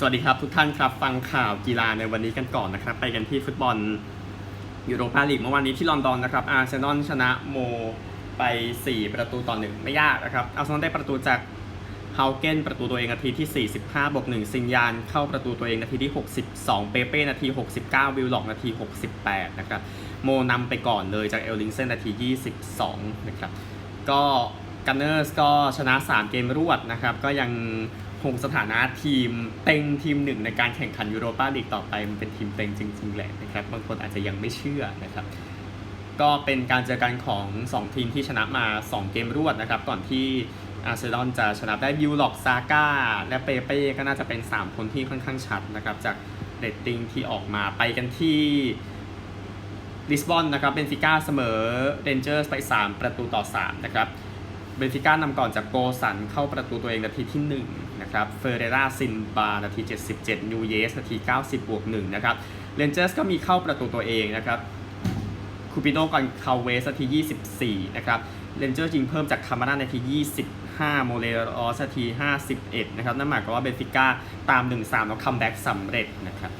สวัสดีครับทุกท่านครับฟังข่าวกีฬาในวันนี้กันก่อนนะครับ ไปกันที่ฟุตบอลยูโรปาลีกเมื่อวานนี้ที่ลอนดอนนะครับอาร์เซนอลชนะโมไป 4 ประตูต่อหนึ่งไม่ยากนะครับอาร์เซนอลได้ประตูจากเฮาเกนประตูตัวเองนาทีที่ 45บวก1ซิงยานเข้าประตูตัวเองนาทีที่ 62 เปเป้นาที 69 วิลล็อกนาที 68 นะครับโมนำไปก่อนเลยจากเอลลิงเซนนาที 22 นะครับก็กันเนอร์สก็ชนะ 3 เกมรวดนะครับก็ยัง คงสถานะทีมเต็งทีมหนึ่งในการแข่งขันยูโรปาลีกต่อไป มันเป็นทีมเต็งจริงๆแหละนะครับ บางคนอาจจะยังไม่เชื่อนะครับ ก็เป็นการเจอกันของ 2 ทีมที่ชนะมา 2 เกมรวดนะครับ ก่อนที่อาร์เซนอลจะชนะได้บิวล็อกซาก้าและเปเป้ก็น่าจะเป็น 3 คนที่ค่อนข้างชัดนะครับ จากเรตติ้งที่ออกมาไปกันที่ลิสบอนนะครับเบนฟิก้าเสมอเรนเจอร์สไป 3 ประตูต่อ 3 นะครับเบนฟิก้านำก่อนจากโกสันเข้าประตูตัวเองนาทีที่ 1 นะครับเฟเรราซินบา นาที 77 นูเยส นาที 90 บวก1นะครับเรนเจอร์สก็มีเข้าประตูตัวเองนะครับคูปิโนกอนคาเวส นาที 24 นะครับเรนเจอร์ยิงเพิ่มจากคามารานาที 25 โมเลรอสนาที 51 นะครับนั่นหมายความว่าเบนฟิก้าตาม 1-3 แล้วคัมแบ็กสำเร็จนะครับ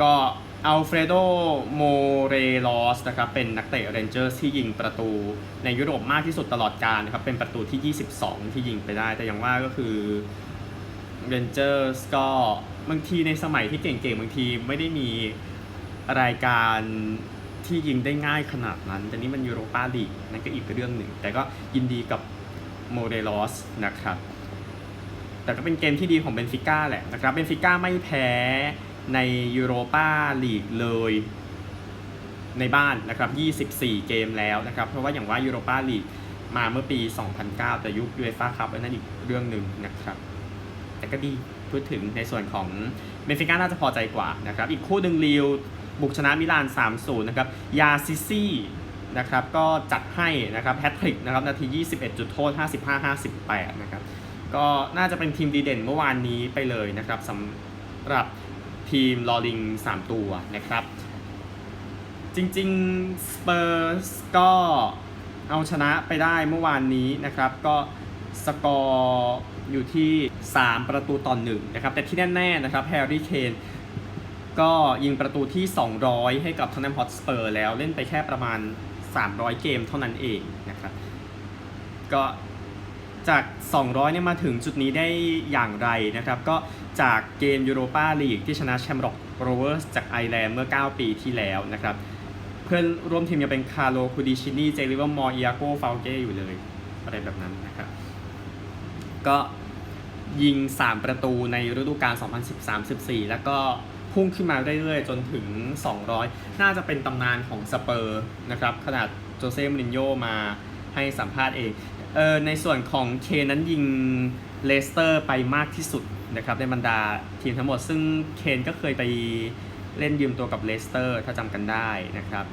ก็อัลเฟรโด โมเรลอส นะครับ เป็นนักเตะเรนเจอร์ที่ยิงประตูในยุโรปมากที่สุดตลอดกาลนะครับ เป็นประตูที่ 22 ที่ยิงไปได้ แต่อย่างว่าก็คือ เรนเจอร์สก็บางทีในสมัยที่เก่งๆ บางทีไม่ได้มีรายการที่ยิงได้ง่ายขนาดนั้น แต่นี่มันยูโรปาลีกนั่นก็อีกเรื่องหนึ่ง แต่ก็ยินดีกับโมเรลอสนะครับ แต่ก็เป็นเกมที่ดีของเบนฟิก้าแหละนะครับ เบนฟิก้าไม่แพ้ในยูโรปาลีกเลยในบ้านนะครับ 24 เกมแล้วนะครับ เพราะว่าอย่างว่ายูโรปาลีกมาเมื่อปี 2009 แต่ยุคยูเอฟ่าคัพนั่นอีกเรื่องหนึ่งนะครับ แต่ก็ดีพูดถึงในส่วนของเบนฟิก้าน่าจะพอใจกว่านะครับ อีกคู่หนึ่งลีวบุกชนะมิลาน 3-0 นะครับ ยาซิซี่นะครับก็จัดให้นะครับแฮตทริกนะครับนาที 21 จุดโทษ 55-58 นะครับ ก็น่าจะเป็นทีมดีเด่นเมื่อวานนี้ไปเลยนะครับสำหรับทีมลอริง 3 ตัวนะครับ จริงๆสเปอร์สก็เอาชนะไปได้เมื่อวานนี้นะครับ ก็ สกอร์อยู่ที่ 3 ประตูต่อ1นะครับ แต่ที่แน่ๆนะครับแฮร์รี่เคนก็ยิงประตูที่ 200 ให้กับทอนแนมฮอตสเปอร์แล้วเล่นไปแค่ประมาณ 300 เกมเท่านั้นเองนะครับก็จาก 200เนี่ยมาถึงจุดนี้ได้อย่างไรนะครับ ก็จากเกมยูโรปาลีกที่ชนะแชมป์ร็อกโรเวอร์สจากไอร์แลนด์เมื่อ 9 ปีที่แล้วนะครับ เพื่อนร่วมทีมยังเป็นคาร์โลคูดิชินีเจลิเวอร์มอร์อิอาโกฟาเก้อยู่เลย อะไรแบบนั้นนะครับ ก็ยิง 3 ประตูในฤดูกาล 2013-14 แล้วก็พุ่งขึ้นมาเรื่อยๆ จนถึง 200 น่าจะเป็นตำนานของสเปอร์นะครับ ขนาดโจเซ่มรินโยมาให้สัมภาษณ์เองเออในส่วนของเคนนั้นยิงเลสเตอร์ไปมากที่สุดนะครับในบรรดาทีมทั้งหมด ซึ่งเคนก็เคยไปเล่นยืมตัวกับเลสเตอร์ถ้าจำกันได้นะครับ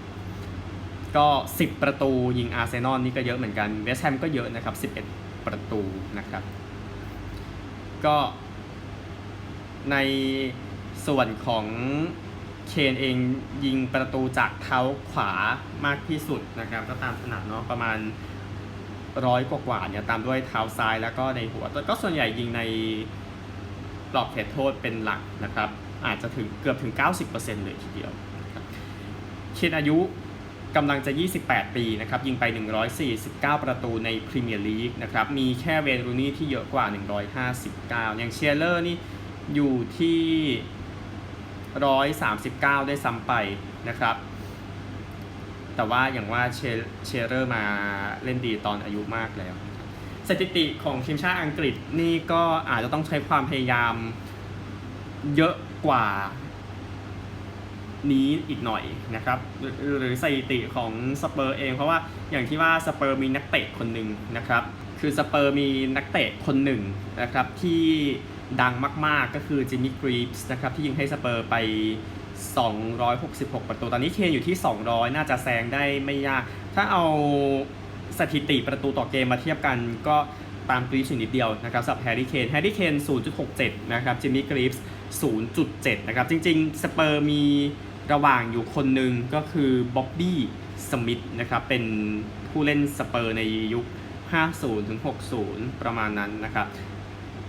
ก็ 10 ประตูยิงอาร์เซนอลนี่ก็เยอะเหมือนกันเวสต์แฮมก็เยอะนะครับ 11 ประตูนะครับ ก็ในส่วนของเคนเองยิงประตูจากเท้าขวามากที่สุดนะครับ ก็ตามถนัดเนาะประมาณร้อยกว่าๆเนี่ยตามด้วยเท้าซ้ายแล้วก็ในหัวแต่ก็ส่วนใหญ่ยิงในกรอบเขตโทษเป็นหลักนะครับ อาจจะถึงเกือบถึง 90%เลยทีเดียวเคนอายุ กำลังจะ 28 ปีนะครับ ยิงไป 149 ประตูในพรีเมียร์ลีกนะครับ มีแค่เวนรูนี่ที่เยอะกว่า 159 อย่างเชียร์เลอร์นี่อยู่ที่ 139 ได้ซ้ำไปนะครับ แต่ว่าอย่างว่าเชเชเรอร์มาเล่นดีตอนอายุมากแล้ว สถิติของทีมชาติอังกฤษนี่ก็อาจจะต้องใช้ความพยายามเยอะกว่า นี้อีกหน่อยนะครับหรือสถิติของสเปอร์เองเพราะว่าอย่างที่ว่าสเปอร์มีนักเตะคนหนึ่งนะครับคือสเปอร์มีนักเตะคนหนึ่งนะครับที่ดังมากๆก็คือจิมมี่กรีฟส์นะครับที่ยิงให้สเปอร์ไป 266 ประตู ตอนนี้เคนอยู่ที่ 200 น่าจะแซงได้ไม่ยาก ถ้าเอาสถิติประตูต่อเกมมาเทียบกันก็ตามกรีฟส์อยู่นิดเดียวนะครับสำหรับแฮร์รี่เคนแฮร์รี่เคน 0.67 นะครับจิมมี่กรีฟส์0.7 นะครับ จริง ๆ สเปอร์มี ระหว่างอยู่คนหนึ่งก็คือบ๊อบบี้สมิธนะครับเป็นผู้เล่นสเปอร์ในยุค 50ถึง60 ประมาณนั้นนะครับ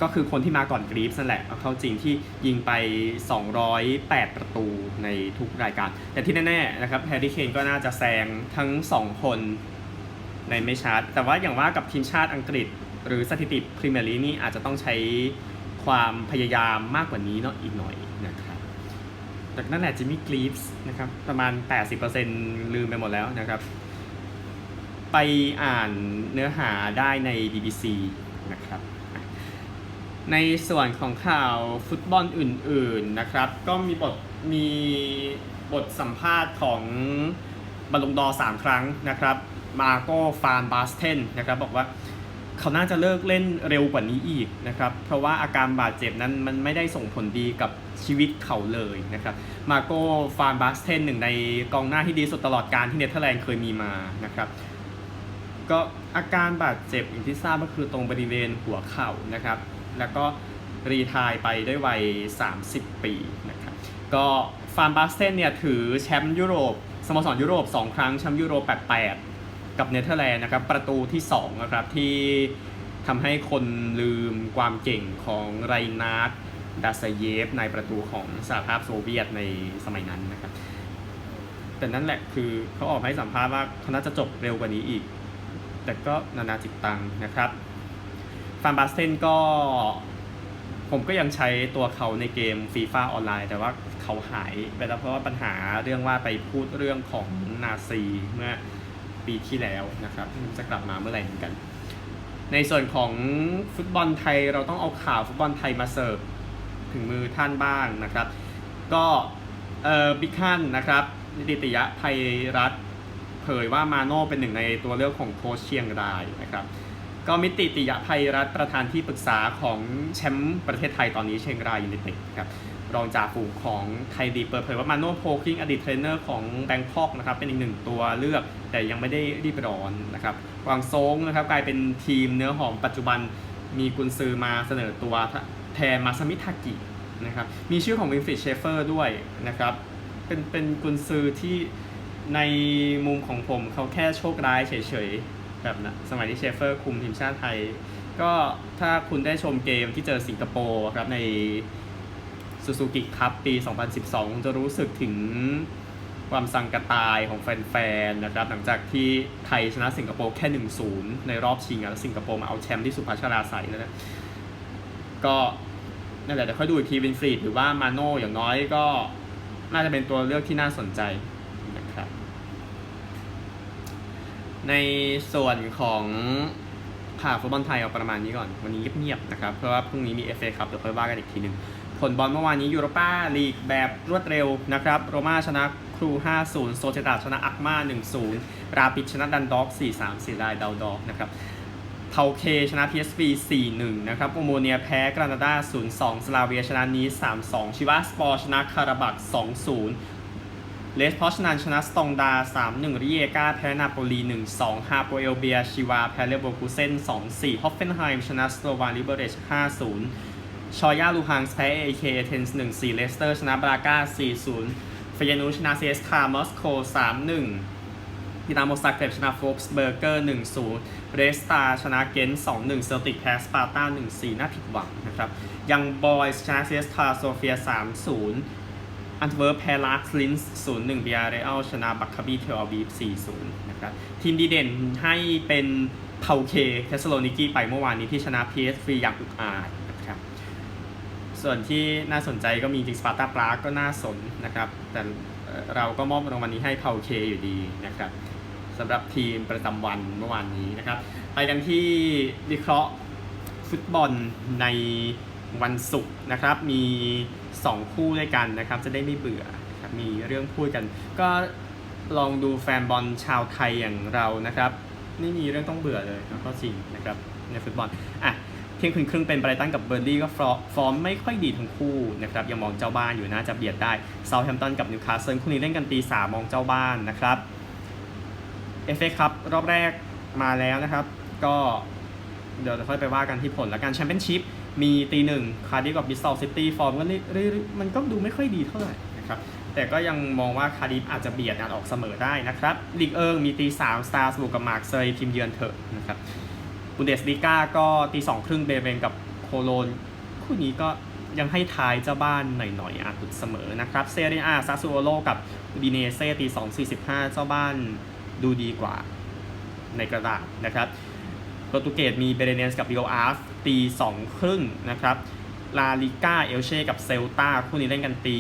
ก็คือคนที่มาก่อนกรีฟนั่นแหละเอาเข้าจริงที่ยิงไป 208 ประตูในทุกรายการ แต่ที่แน่ๆนะครับแฮร์รี่เคนก็น่าจะแซงทั้ง 2 คนในไม่ชาร์ตแต่ว่าอย่างว่ากับทีมชาติอังกฤษ หรือสถิติพรีเมียร์ลีกนี่อาจจะต้องใช้ความพยายามมากกว่านี้เนาะอีกหน่อย จากนั่นแหละจิมมี่กรีฟส์นะครับประมาณ 80%ลืมไปหมดแล้วนะครับ ไปอ่านเนื้อหาได้ใน BBC นะครับในส่วนของข่าวฟุตบอลอื่นๆนะครับ ก็มีบทมีบทสัมภาษณ์ของบอลลงดอสามครั้งนะครับ มาโกฟานบาสเทนนะครับบอกว่า เขาน่าจะเลิกเล่นเร็วกว่านี้อีกนะครับ เพราะว่าอาการบาดเจ็บนั้นมันไม่ได้ส่งผลดีกับชีวิตเขาเลยนะครับ มาโกฟานบาสเทนหนึ่งในกองหน้าที่ดีสุดตลอดการที่เนเธอร์แลนด์เคยมีมานะครับก็อาการบาดเจ็บอย่างที่ทราบก็คือตรงบริเวณหัวเข่านะครับ แล้วก็รีทายไปด้วยวัย 30 ปีนะครับ ก็ฟาร์มบาสเทนเนี่ยถือแชมป์ยุโรปสโมสรยุโรป 2 ครั้งแชมป์ยุโรป 88 กับเนเธอร์แลนด์นะครับประตูที่2นะครับที่ทำให้คนลืมความเก่งของไรนาร์ดดาซาเยฟในประตูของสหภาพโซเวียตในสมัยนั้นนะครับ แต่นั่นแหละคือเขาออกให้สัมภาษณ์ว่าเขาน่าจะจบเร็วกว่านี้อีก แต่ก็นานาจิตตังนะครับฟานบาสเทนก็ผมก็ยังใช้ตัวเขาในเกมฟีฟ่าออนไลน์แต่ว่าเขาหายไปแล้วเพราะว่าปัญหาเรื่องว่าไปพูดเรื่องของนาซีเมื่อ ปีที่แล้วนะครับจะกลับมาเมื่อไหร่เหมือนกัน ในส่วนของฟุตบอลไทยเราต้องเอาข่าวฟุตบอลไทยมาเสิร์ฟถึงมือท่านบ้างนะครับ ก็เอ่อบิ๊กฮันนะครับนิติยะภัยรัฐเผยว่ามาโน่เป็นหนึ่งในตัวเลือกของโค้ชเชียงรายนะครับก็มิติติยะภัยรัฐประธานที่ปรึกษาของแชมป์ประเทศไทยตอนนี้เชียงรายยูไนเต็ดครับ รองจ่าฝูงของไทยดีเปิดเผยว่ามาโน่โพคิงอดีตเทรนเนอร์ของแบงคอกนะครับเป็นอีกหนึ่งตัวเลือกแต่ยังไม่ได้รีบร้อนนะครับกวางโซงนะครับกลายเป็นทีมเนื้อหอมปัจจุบันมีกุนซือมาเสนอตัวแทนมาซามิทากินะครับมีชื่อของวินฟริดเชฟเฟอร์ด้วยนะครับเป็นเป็นกุนซือที่ในมุมของผมเขาแค่โชคร้ายเฉยๆแบบนะสมัยที่เชฟเฟอร์คุมทีมชาติไทย ก็ถ้าคุณได้ชมเกมที่เจอสิงคโปร์ครับใน ซูซูกิคัพปี 2012คุณจะรู้สึกถึงความสังกะตายของแฟนๆ นะครับ หลังจากที่ไทยชนะสิงคโปร์แค่ 1-0 ในรอบชิงแล้วสิงคโปร์มาเอาแชมป์ที่สุพัชราใสยนะนะก็นั่นแหละเดี๋ยวค่อยดูอีกทีวินฟรีดหรือว่ามาโน่อย่างน้อยก็น่าจะเป็นตัวเลือกที่น่าสนใจนะครับ ในส่วนของข่าวฟุตบอลไทยเอาประมาณนี้ก่อน วันนี้เงียบๆนะครับ เพราะว่าพรุ่งนี้มี FA ครับเดี๋ยวค่อยว่ากันอีกทีหนึ่ง ผลบอลเมื่อวานนี้ยูโรปาลีกแบบรวดเร็วนะครับ โรม่าชนะครู 5-0 โซเชตาชนะอักมา 1-0 ราปิดชนะดันด็อก 4-3เสียดายดาวดอกนะครับเทาเคชนะ PSV 4-1 นะครับโอโมเนียแพ้กรานาดา 0-2 สลาเวียชนะนีส3-2 ชิวาสปอร์ชนะคาราบัก 2-0 เลสพอชนันชนะสตองดา 3-1 ริเยกาแพ้นาโปลี 1-2 ฮาโปเอลเบีย ชิวา แพ้เลโบกูเซน 2-4 ฮอฟเฟนไฮม์ชนะสโลวาลิเบเรช 5-0 ชอยาลูฮังสแพ้เอเคเทนส์1-4เลสเตอร์ชนะบราก้า4-0เฟยนูชนะเซสคามอสโก3-1ดินาโมซักเกรบชนะโฟกส์เบอร์เกอร์1-0เรสตาชนะเกนต์2-1เซลติกแพ้สปาร์ตา1-4น่าผิดหวังนะครับยังบอยส์ชนะเซสคาโซเฟีย3-0อันเวิร์แพ้ลาร์คลินส์0-1บีอาร์เรอัลชนะบัคคาบีเทลอาวีฟ4-0นย์นะครับทีมดีเด่นให้เป็นเทาเคเทสโลนิกีไปเมื่อวานนี้ที่ชนะ PSV อย่างอุกอาจ ส่วนที่น่าสนใจก็มีจริงสปาร์ตาปรากก็น่าสนนะครับ แต่เราก็มอบรางวัลนี้ให้เทาเคอยู่ดีนะครับสำหรับทีมประจำวันเมื่อวานนี้นะครับ ไปกันที่วิเคราะห์ฟุตบอลในวันศุกร์นะครับ มี 2 คู่ด้วยกันนะครับ จะได้ไม่เบื่อครับมีเรื่องพูดกัน ก็ลองดูแฟนบอลชาวไทยอย่างเรานะครับ ไม่มีเรื่องต้องเบื่อเลยก็จริงนะครับในฟุตบอลอะ เที่ยงคืนครึ่งเป็นไบรตันกับเบอร์ลี่ก็ฟอร์มไม่ค่อยดีทั้งคู่นะครับยังมองเจ้าบ้านอยู่น่าจะเบียดได้เซาท์แฮมตันกับนิวคาสเซิลคู่นี้เล่นกันตีสามมองเจ้าบ้านนะครับเอฟเอคัพรอบแรกมาแล้วนะครับ ก็เดี๋ยวจะค่อยไปว่ากันที่ผลแล้วกันแชมเปี้ยนชิพมีตีหนึ่งคาร์ดิฟกับบิสซอลซิตี้ฟอร์มก็เรื่อยๆมันก็ดูไม่ค่อยดีเท่าไหร่นะครับแต่ก็ยังมองว่าคาร์ดิฟอาจจะเบียดอาจออกเสมอได้นะครับลีกเอิงมีตีสามสตาร์สบวกกับมาร์กเซยทีมเยือนเถอะนะครับ บุนเดสลีกาก็ตีสองครึ่งเบเรนกับโคโลน คู่นี้ก็ยังให้ท้ายเจ้าบ้านหน่อยๆอาจหลุดเสมอนะครับเซเรียอาซาซูโอโลกับดีเนเซ่ตี2.45เจ้าบ้านดูดีกว่าในกระดาษนะครับโปรตุเกสมีเบเรเนสกับริโออาร์ฟตี2ครึ่งนะครับลาลิก้าเอลเช่กับเซลตาคู่นี้เล่นกันตี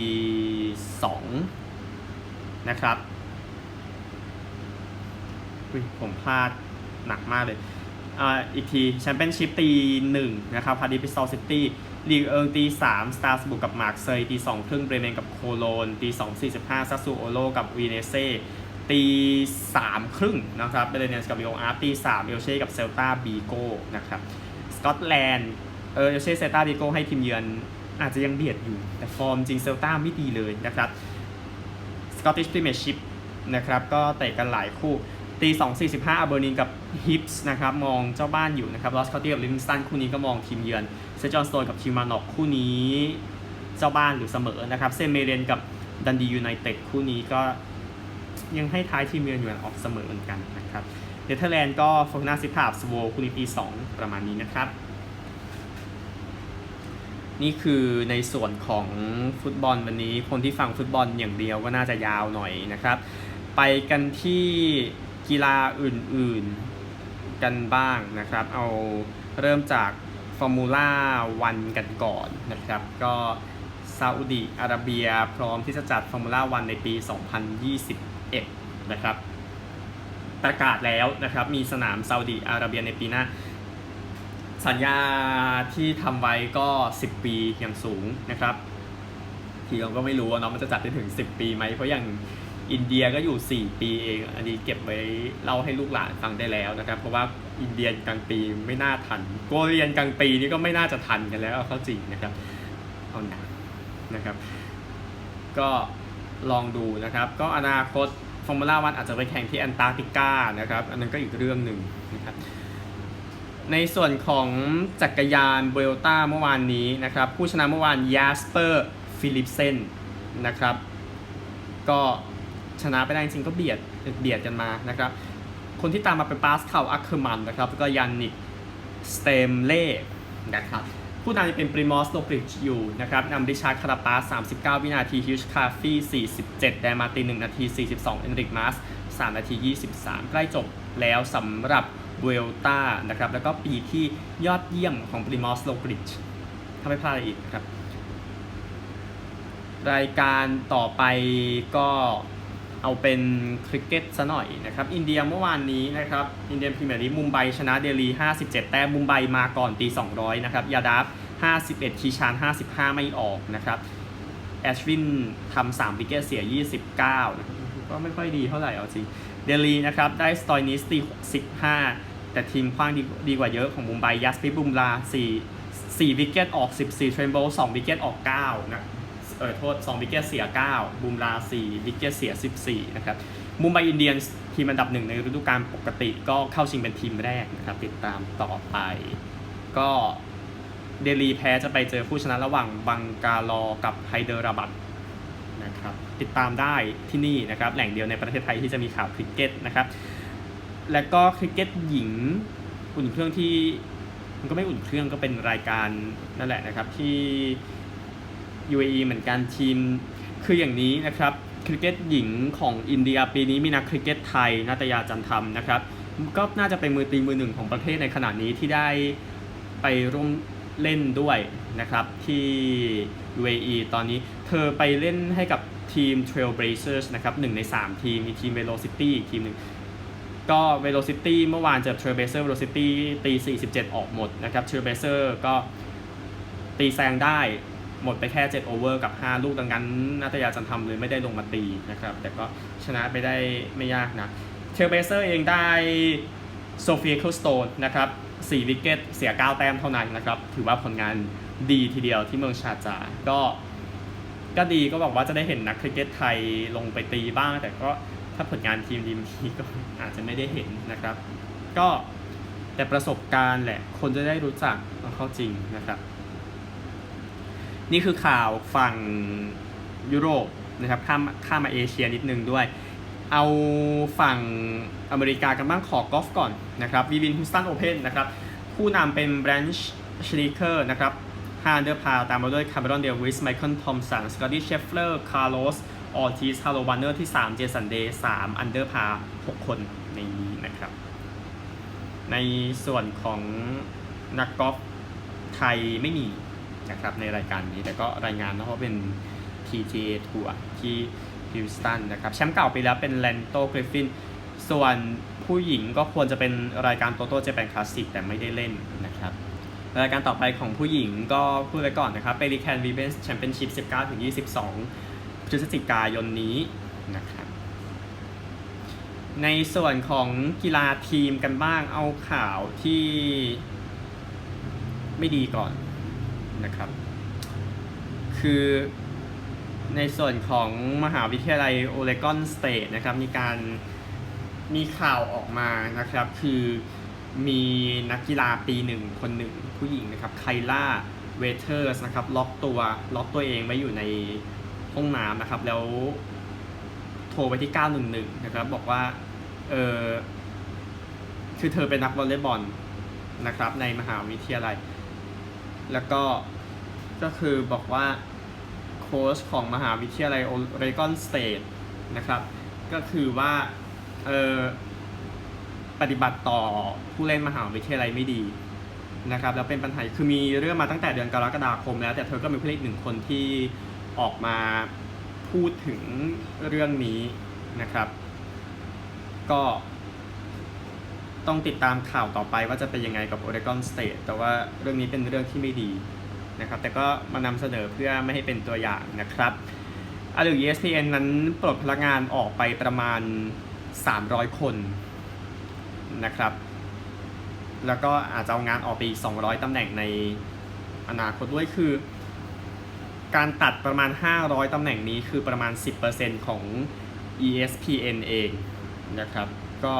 2นะครับผมพลาดหนักมากเลย อีกทีแชมเปี้ยนชิพตีหนึ่งนะครับพาดิพิสตอลซิตี้ลีกเอิงตีสามสตาร์สบุกกับมาร์กเซยตีสองครึ่งเบรเมนกับโคโลนตีสองสี่สิบห้าซัสซูโอโลกับวีเนเซ่ตีสามครึ่งนะครับเบรเนสกับลิโออาร์ตีสามเอลเช่กับเซลตาบีโก้นะครับสกอตแลนด์เออเอลเช่เซลตาบีโก้ให้ทีมเยือนอาจจะยังเบียดอยู่ แต่ฟอร์มจริงเซลตาไม่ดีเลยนะครับสกอตติชพรีเมียร์ชิพนะครับก็เตะกันหลายคู่ ตี2 45อาเบอร์นินกับฮิปส์นะครับมองเจ้าบ้านอยู่นะครับลอสคาตี้กับลิวิงสตันคู่นี้ก็มองทีมเยือนเซจอนสโตนกับคิวมานอกคู่นี้เจ้าบ้านหรือเสมอนะครับเซนเมเรนกับดันดียูไนเต็ดคู่นี้ก็ยังให้ท้ายทีมเยือนอยู่ออกเสมอเหมือนกันนะครับเนเธอร์แลนด์ก็ฟอร์นาซิพาบสโวคู่นี้ตี2ประมาณนี้นะครับนี่คือในส่วนของฟุตบอลวันนี้คนที่ฟังฟุตบอลอย่างเดียวก็น่าจะยาวหน่อยนะครับ ไปกันที่ กีฬาอื่นๆกันบ้างนะครับ เอาเริ่มจากฟอร์มูล่าวันกันก่อนนะครับ ก็ซาอุดีอาระเบียพร้อมที่จะจัดฟอร์มูล่าวันในปี 2021 นะครับ ประกาศแล้วนะครับ มีสนามซาอุดีอาระเบียในปีหน้า สัญญาที่ทำไว้ก็ 10 ปีอย่างสูงนะครับ ทีเราก็ไม่รู้ว่าเนาะมันจะจัดได้ถึง 10 ปีไหมเพราะอย่าง อินเดียก็อยู่ 4 ปีเอง อันนี้เก็บไว้เล่าให้ลูกหลานฟังได้แล้วนะครับ เพราะว่าอินเดียกลางปีไม่น่าทันโกเรียนกลางปีนี่ก็ไม่น่าจะทันกันแล้วเข้าจริงนะครับเอาหนักนะครับ ก็ลองดูนะครับ ก็อนาคตฟอร์มูล่าวันอาจจะไปแข่งที่แอนตาร์กติกานะครับ อันนั้นก็อีกเรื่องหนึ่งนะครับในส่วนของจักรยานเบลต้าเมื่อวานนี้นะครับ ผู้ชนะเมื่อวานยาสเปอร์ฟิลิปเซนนะครับ ก็ ชนะไปได้จริงก็เบียดเบียดกันมานะครับคนที่ตามมาเป็นปาสคาลอัคเคอร์มันนะครับแล้วก็ยันนิกสเตมเล่นะครับผู้นำจะเป็นปริมอสโลกริชอยู่นะครับนำริชาร์ดคาราปาส39 วินาทีฮิวชคาฟี่47 แดนมาติน1นาที 42 เอนริกมาส3นาที 23 ใกล้จบแล้วสำหรับเวลต้านะครับแล้วก็ปีที่ยอดเยี่ยมของปริมอสโลกริชถ้าไม่พลาดอะไรอีกนะครับ รายการต่อไปก็ เอาเป็นคริกเก็ตซะหน่อยนะครับ อินเดียเมื่อวานนี้นะครับ อินเดียพรีเมียร์ลีกมุมไบชนะเดลี 57 แต้ม มุมไบมาก่อนตี 200 นะครับ ยาดาฟ51 คีชาน 55 ไม่ออกนะครับแอชวินทำ3วิกเกตเสีย 29 ก็ไม่ค่อยดีเท่าไหร่เอาจริง เดลีนะครับ ได้สตอยนิสตี 65 แต่ทีมคว้างดีดีกว่าเยอะของมุมไบยัสปิบุมลา 4 4วิกเกตออก 14 เทรนโบ2วิกเกตออก 9 นะ เออโทษ2วิกเกตเสีย 9 บูมลา 4 วิกเกตเสีย 14 นะครับมุมไบอินเดียนทีมอันดับหนึ่งในฤดูกาลปกติก็เข้าชิงเป็นทีมแรกนะครับ ติดตามต่อไป ก็เดลีแพ้จะไปเจอผู้ชนะระหว่างบังกาลอกับไฮเดอราบัตนะครับติดตามได้ที่นี่นะครับ แหล่งเดียวในประเทศไทยที่จะมีข่าวคริกเก็ตนะครับ และก็คริกเก็ตหญิงอุ่นเครื่องที่มันก็ไม่อุ่นเครื่องก็เป็นรายการนั่นแหละนะครับที่ UAE เหมือนกันทีม คืออย่างนี้นะครับคริกเก็ตหญิงของอินเดียปีนี้มีนักคริกเก็ตไทยนาตยาจันทำนะครับก็น่าจะเป็นมือตีมือหนึ่งของประเทศในขณะนี้ที่ได้ไปร่วมเล่นด้วยนะครับที่ UAE ตอนนี้เธอไปเล่นให้กับทีม Trailblazers นะครับหนึ่งใน 3 ทีม มีทีม Velocity อีกทีมหนึ่งก็ Velocity เมื่อวานเจอ Trailblazer Velocity ตี 47 ออกหมดนะครับ Trailblazer ก็ตีแซงได้ หมดไปแค่7โอเวอร์กับ 5 ลูกดังนั้นนาตยาจันทำเลยไม่ได้ลงมาตีนะครับ แต่ก็ชนะไปได้ไม่ยากนะเทลเบเซอร์เองได้โซเฟียคิลสโตนนะครับ4วิกเก็ตเสีย 9 แต้มเท่านั้นนะครับ ถือว่าผลงานดีทีเดียวที่เมืองชาจา ก็ก็ดีก็บอกว่าจะได้เห็นนักคริกเก็ตไทยลงไปตีบ้าง แต่ก็ถ้าผลงานทีมดีมีก็อาจจะไม่ได้เห็นนะครับ ก็แต่ประสบการณ์แหละ คนจะได้รู้จักเข้าจริงนะครับ นี่คือข่าวฝั่งยุโรปนะครับข้ามข้ามมาเอเชียนิดนึงด้วย เอาฝั่งอเมริกากันบ้างขอกอล์ฟก่อนนะครับวีวินฮูสตันโอเพนนะครับผู้นำเป็นแบรนช์ชลีเคอร์นะครับ5อันเดอร์พาตามมาด้วยคาร์เมรอนเดวิสไมเคิลทอมสันสกอตตี้เชฟเลอร์คาร์ลอสออร์ติสฮาโลวานเนอร์ที่ 3 เจสันเดย์3อันเดอร์พา6คนในนี้นะครับ ในส่วนของนักกอล์ฟไทยไม่มี นะครับในรายการนี้แต่ก็รายงานนะเพราะเป็น PGA ทัวร์ที่ฮิวสตันนะครับแชมป์เก่าไปแล้วเป็นแลนโตกริฟฟินส่วนผู้หญิงก็ควรจะเป็นรายการโตโต้เจแปนคลาสสิกแต่ไม่ได้เล่นนะครับรายการต่อไปของผู้หญิงก็พูดไว้ก่อนนะครับเปริแคนวีเบนส์แชมเปี้ยนชิพ19ถึง22พฤศจิกายนนี้นะครับในส่วนของกีฬาทีมกันบ้างเอาข่าวที่ไม่ดีก่อน นะครับ คือในส่วนของมหาวิทยาลัยโอเรกอนสเตทนะครับ มีการมีข่าวออกมานะครับ คือมีนักกีฬาปีหนึ่งคนหนึ่งผู้หญิงนะครับไคล่าเวเทอร์สนะครับ ล็อกตัวล็อกตัวเองไว้อยู่ในห้องน้ำนะครับ แล้วโทรไปที่ 911 นะครับ บอกว่าเออคือเธอเป็นนักวอลเลย์บอลนะครับ ในมหาวิทยาลัย แล้วก็ก็คือบอกว่าโค้ชของมหาวิทยาลัยโอเรกอนสเตทนะครับ ก็คือว่าเออปฏิบัติต่อผู้เล่นมหาวิทยาลัยไม่ดีนะครับแล้วเป็นปัญหาคือมีเรื่องมาตั้งแต่เดือนกรกฎาคมแล้ว แต่เธอก็เป็นผู้เล่นอีกหนึ่งคนที่ออกมาพูดถึงเรื่องนี้นะครับ ก็ ต้องติดตามข่าวต่อไปว่าจะเป็นยังไงกับ Oregon State แต่ว่าเรื่องนี้เป็นเรื่องที่ไม่ดีนะครับแต่ก็มานำเสนอเพื่อไม่ให้เป็นตัวอย่างนะครับอาลี ESPN นั้นปลดพนักงานออกไปประมาณ 300 คนนะครับ แล้วก็อาจจะเอางานออกไปอีก 200ตำแหน่งในอนาคตด้วยคือ การตัดประมาณ 500ตำแหน่งนี้คือประมาณ 10%ของ ESPN เองนะครับ ก็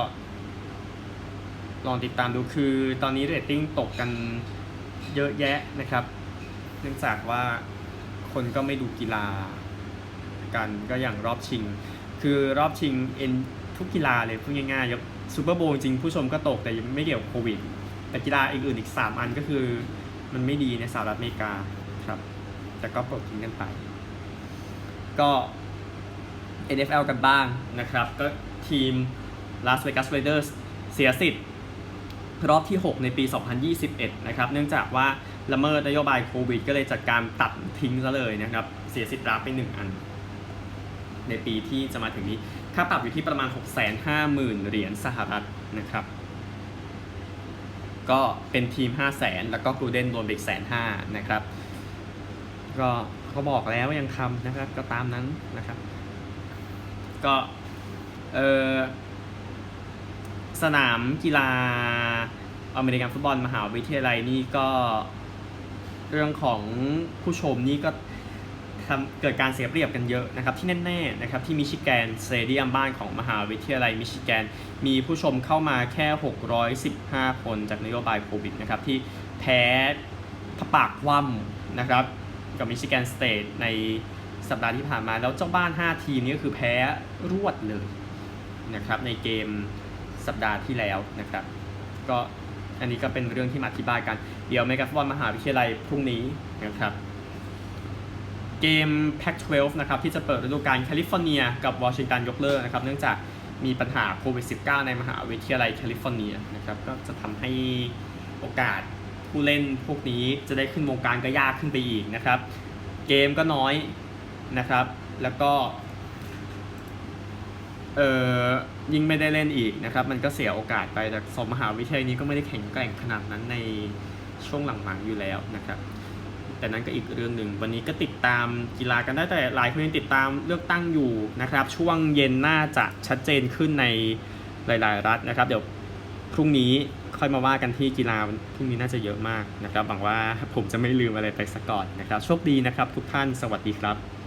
ลองติดตามดูคือตอนนี้เรตติ้งตกกันเยอะแยะนะครับ เนื่องจากว่าคนก็ไม่ดูกีฬากันก็อย่างรอบชิง คือรอบชิงเอ็นทุกกีฬาเลยพูดง่ายๆยกซูเปอร์โบว์จริงผู้ชมก็ตกแต่ยังไม่เกี่ยวโควิด แต่กีฬาอีกอื่นอีก 3 อันก็คือมันไม่ดีในสหรัฐอเมริกาครับแต่ก็ปลดทิ้งกันไป ก็ NFL กันบ้างนะครับ ก็ทีม Las Vegas Raiders เสียสิทธิ์ รอบที่ 6 ในปี 2021 นะครับ เนื่องจากว่าละเมิดนโยบายโควิด ก็เลยจัดการตัดทิ้งซะเลยนะครับ เสียสิทธิ์รับไป 1 อัน ในปีที่จะมาถึงนี้ ค่าปรับอยู่ที่ประมาณ 650,000 เหรียญสหรัฐนะครับ ก็เป็นทีม 5 0 0 0 0 0 แล้วก็กรูเดนรวมไปอีกแสนห้านะครับ ก็เขาบอกแล้วว่ายังทำนะครับ ก็ตามนั้นนะครับ ก็ เออ สนามกีฬาอเมริกันฟุตบอลมหาวิทยาลัยนี่ก็เรื่องของผู้ชมนี่ก็ทำเกิดการเสียเปรียบกันเยอะนะครับที่แน่ๆนะครับที่มิชิแกนสเตเดียมบ้านของมหาวิทยาลัยมิชิแกน มีผู้ชมเข้ามาแค่ 615 คนจากนโยบายโควิดนะครับที่แพ้พระปากคว่ำนะครับกับมิชิแกนสเตทในสัปดาห์ที่ผ่านมาแล้วเจ้าบ้าน 5 ทีมนี้ก็คือแพ้รวดเลยนะครับในเกม สัปดาห์ที่แล้วนะครับ ก็อันนี้ก็เป็นเรื่องที่มาอธิบายกัน เดี๋ยวเมกาฟุตบอลมหาวิทยาลัยพรุ่งนี้นะครับ เกม Pac-12 นะครับที่จะเปิดฤดูกาลแคลิฟอร์เนีย กับวอชิงตันยกเลิกนะครับ เนื่องจากมีปัญหาโควิด -19 ในมหาวิทยาลัยแคลิฟอร์เนียนะครับ ก็จะทำให้โอกาสผู้เล่นพวกนี้จะได้ขึ้นวงการก็ยากขึ้นไปอีกนะครับ เกมก็น้อยนะครับ แล้วก็ เออ ยิ่งไม่ได้เล่นอีกนะครับ มันก็เสียโอกาสไปแต่สมมหาวิทยาลัยนี้ก็ไม่ได้แข็งแกร่งขนาดนั้นในช่วงหลังๆอยู่แล้วนะครับแต่นั้นก็อีกเรื่องหนึ่งวันนี้ก็ติดตามกีฬากันได้แต่หลายคนยังติดตามเลือกตั้งอยู่นะครับ ช่วงเย็นน่าจะชัดเจนขึ้นในหลาย ๆ รัฐนะครับ เดี๋ยวพรุ่งนี้ค่อยมาว่ากันที่กีฬาพรุ่งนี้น่าจะเยอะมากนะครับหวังว่าผมจะไม่ลืมอะไรไปสักก่อนนะครับ โชคดีนะครับทุกท่านสวัสดีครับ